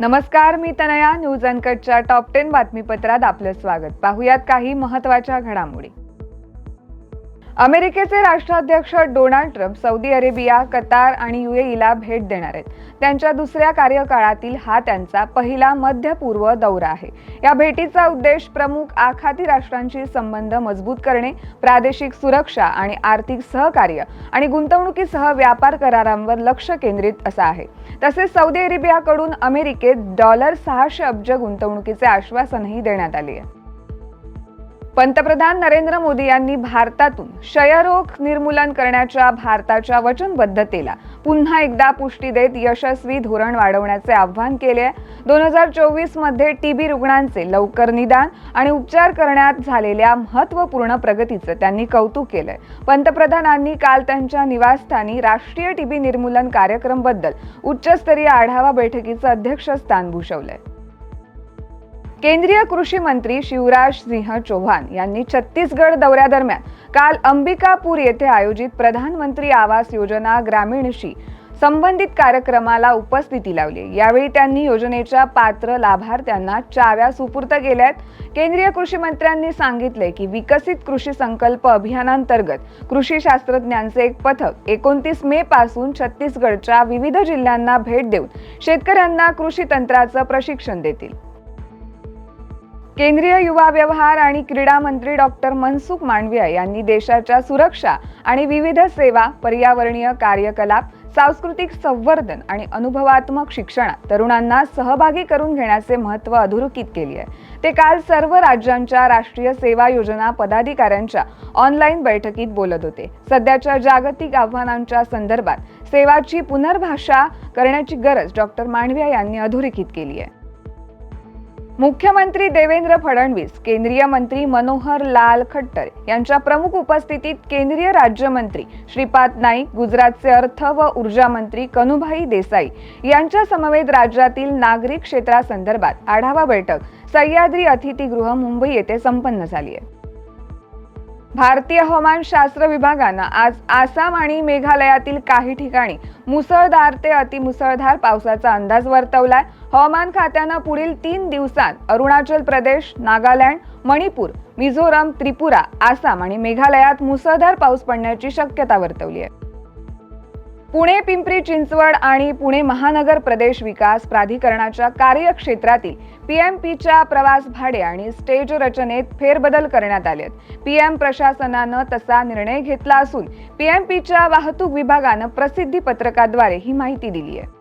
नमस्कार मी तनया. न्यूज अनकटच्या टॉप टेन बातमीपत्रात आपलं स्वागत. पाहुयात काही महत्त्वाच्या घडामोडी. अमेरिकेचे राष्ट्राध्यक्ष Donald Trump Saudi Arabia Qatar आणि युएईला भेट देणार आहेत. त्यांच्या दुसऱ्या कार्यकाळातील हा त्यांचा पहिला मध्य पूर्व दौरा आहे. या भेटीचा उद्देश प्रमुख आखाती राष्ट्रांशी संबंध मजबूत करणे प्रादेशिक सुरक्षा आणि आर्थिक सहकार्य आणि गुंतवणुकीसह व्यापार करारांवर लक्ष केंद्रित असा आहे. तसेच सौदी अरेबियाकडून अमेरिकेत डॉलर सहाशे अब्ज गुंतवणुकीचे आश्वासनही देण्यात आले आहे. पंतप्रधान नरेंद्र मोदी यांनी भारतातून क्षयरोग निर्मूलन करण्याच्या भारताच्या वचनबद्धतेला पुन्हा एकदा पुष्टी देत यशस्वी धोरण वाढवण्याचे आवाहन केले आहे. दोन हजार चोवीसमध्ये टीबी रुग्णांचे लवकर निदान आणि उपचार करण्यात झालेल्या महत्त्वपूर्ण प्रगतीचं त्यांनी कौतुक केलंय. पंतप्रधानांनी काल त्यांच्या निवासस्थानी राष्ट्रीय टीबी निर्मूलन कार्यक्रमबद्दल उच्चस्तरीय आढावा बैठकीचं अध्यक्षस्थान भूषवलंय. केंद्रीय कृषी मंत्री शिवराज सिंह चौहान यांनी छत्तीसगड दौऱ्यादरम्यान काल अंबिकापूर येथे आयोजित प्रधानमंत्री आवास योजना ग्रामीणशी संबंधित कार्यक्रमाला उपस्थिती लावली. यावेळी त्यांनी योजनेच्या पात्र लाभार्थ्यांना चाव्या सुपूर्त केल्या आहेत केंद्रीय कृषी मंत्र्यांनी सांगितले की विकसित कृषी संकल्प अभियानांतर्गत कृषी शास्त्रज्ञांचे एक पथक एकोणतीस मे पासून छत्तीसगडच्या विविध जिल्ह्यांना भेट देऊन शेतकऱ्यांना कृषी तंत्राचं प्रशिक्षण देतील. केंद्रीय युवा व्यवहार आणि क्रीडा मंत्री डॉक्टर मनसुख मांडविया यांनी देशाच्या सुरक्षा आणि विविध सेवा पर्यावरणीय कार्यकलाप सांस्कृतिक संवर्धन आणि अनुभवात्मक शिक्षणात तरुणांना सहभागी करून घेण्याचे महत्त्व अधोरेखित केले आहे. ते काल सर्व राज्यांच्या राष्ट्रीय सेवा योजना पदाधिकाऱ्यांच्या ऑनलाईन बैठकीत बोलत होते. सध्याच्या जागतिक आव्हानांच्या संदर्भात सेवाची पुनर्भाषा करण्याची गरज डॉक्टर मांडविया यांनी अधोरेखित केली आहे. मुख्यमंत्री देवेंद्र फडणवीस केंद्रीय मंत्री मनोहर लाल खट्टर यांच्या प्रमुख उपस्थितीत केंद्रीय राज्यमंत्री श्रीपाद नाईक गुजरातचे अर्थ व ऊर्जा मंत्री कनुभाई देसाई यांच्या समवेत राज्यातील नागरिक क्षेत्रासंदर्भात आढावा बैठक सह्याद्री अतिथीगृह मुंबई येथे संपन्न झाली आहे. भारतीय हवामान शास्त्र विभागानं आज आसाम आणि मेघालयातील काही ठिकाणी मुसळधार ते अतिमुसळधार पावसाचा अंदाज वर्तवलाय. हवामान खात्यानं पुढील तीन दिवसांत अरुणाचल प्रदेश नागालँड मणिपूर मिझोराम त्रिपुरा आसाम आणि मेघालयात मुसळधार पाऊस पडण्याची शक्यता वर्तवली आहे. पुणे पिंपरी चिंचवड आणि पुणे महानगर प्रदेश विकास प्राधिकरणाच्या कार्यक्षेत्रातील पीएमपीच्या प्रवास भाडे आणि स्टेज रचनेत फेरबदल करण्यात आले पीएम प्रशासनानं तसा निर्णय घेतला असून पीएमपीच्या वाहतूक विभागानं प्रसिद्धी पत्रकाद्वारे ही माहिती दिली आहे.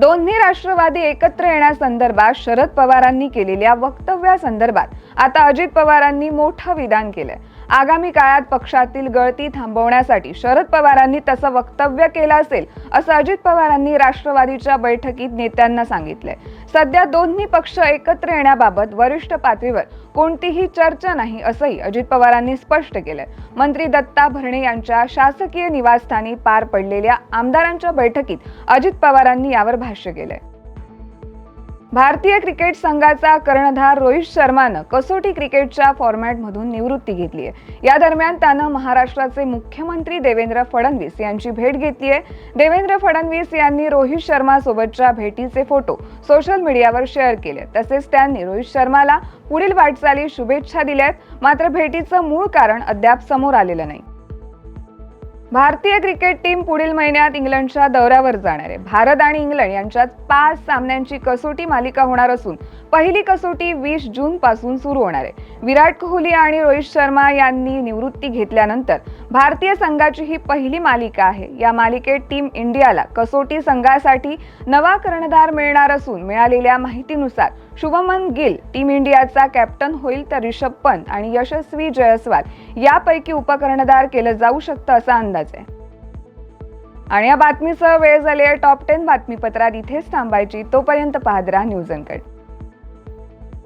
दोन्ही राष्ट्रवादी एकत्र येण्यासंदर्भात शरद पवारांनी केलेल्या वक्तव्यासंदर्भात आता अजित पवारांनी मोठं विधान केलंय. आगामी काळात पक्षातील गळती थांबवण्यासाठी शरद पवारांनी तसं वक्तव्य केलं असेल असं अजित पवारांनी राष्ट्रवादीच्या बैठकीत नेत्यांना सांगितलंय. सध्या दोन्ही पक्ष एकत्र येण्याबाबत वरिष्ठ पातळीवर कोणतीही चर्चा नाही असंही अजित पवारांनी स्पष्ट केलंय. मंत्री दत्ता भरणे यांच्या शासकीय निवासस्थानी पार पडलेल्या आमदारांच्या बैठकीत अजित पवारांनी यावर भाष्य केलंय. भारतीय क्रिकेट संघाचा कर्णधार रोहित शर्मानं कसोटी क्रिकेटच्या फॉर्मॅटमधून निवृत्ती घेतली आहे. या दरम्यान त्यानं महाराष्ट्राचे मुख्यमंत्री देवेंद्र फडणवीस यांची भेट घेतली आहे. देवेंद्र फडणवीस यांनी रोहित शर्मा सोबतच्या भेटीचे फोटो सोशल मीडियावर शेअर केले तसेच त्यांनी रोहित शर्माला पुढील वाटचाली शुभेच्छा दिल्यात मात्र भेटीचं मूळ कारण अद्याप समोर आलेलं नाही. भारतीय क्रिकेट टीम पुढील महिन्यात इंग्लंडच्या दौऱ्यावर जाणार आहे. भारत आणि इंग्लंड यांच्यात पाच सामन्यांची कसोटी मालिका होणार असून पहिली कसोटी वीस जून पासून सुरू होणार आहे. विराट कोहली आणि रोहित शर्मा यांनी निवृत्ती घेतल्यानंतर भारतीय संघाची ही पहिली मालिका आहे. या मालिकेत टीम इंडियाला कसोटी संघासाठी नवा कर्णधार मिळणार असून मिळालेल्या माहितीनुसार शुभमन गिल टीम इंडियाचा कॅप्टन होईल तर रिषभ पंत आणि यशस्वी जयस्वाल यापैकी उपकर्णधार केलं जाऊ शकतं असा अंदाज आहे. आणि या बातमीसह वेळ झाली आहे. टॉप टेन बातमीपत्रात इथेच थांबायची. तोपर्यंत पाहत राहा न्यूज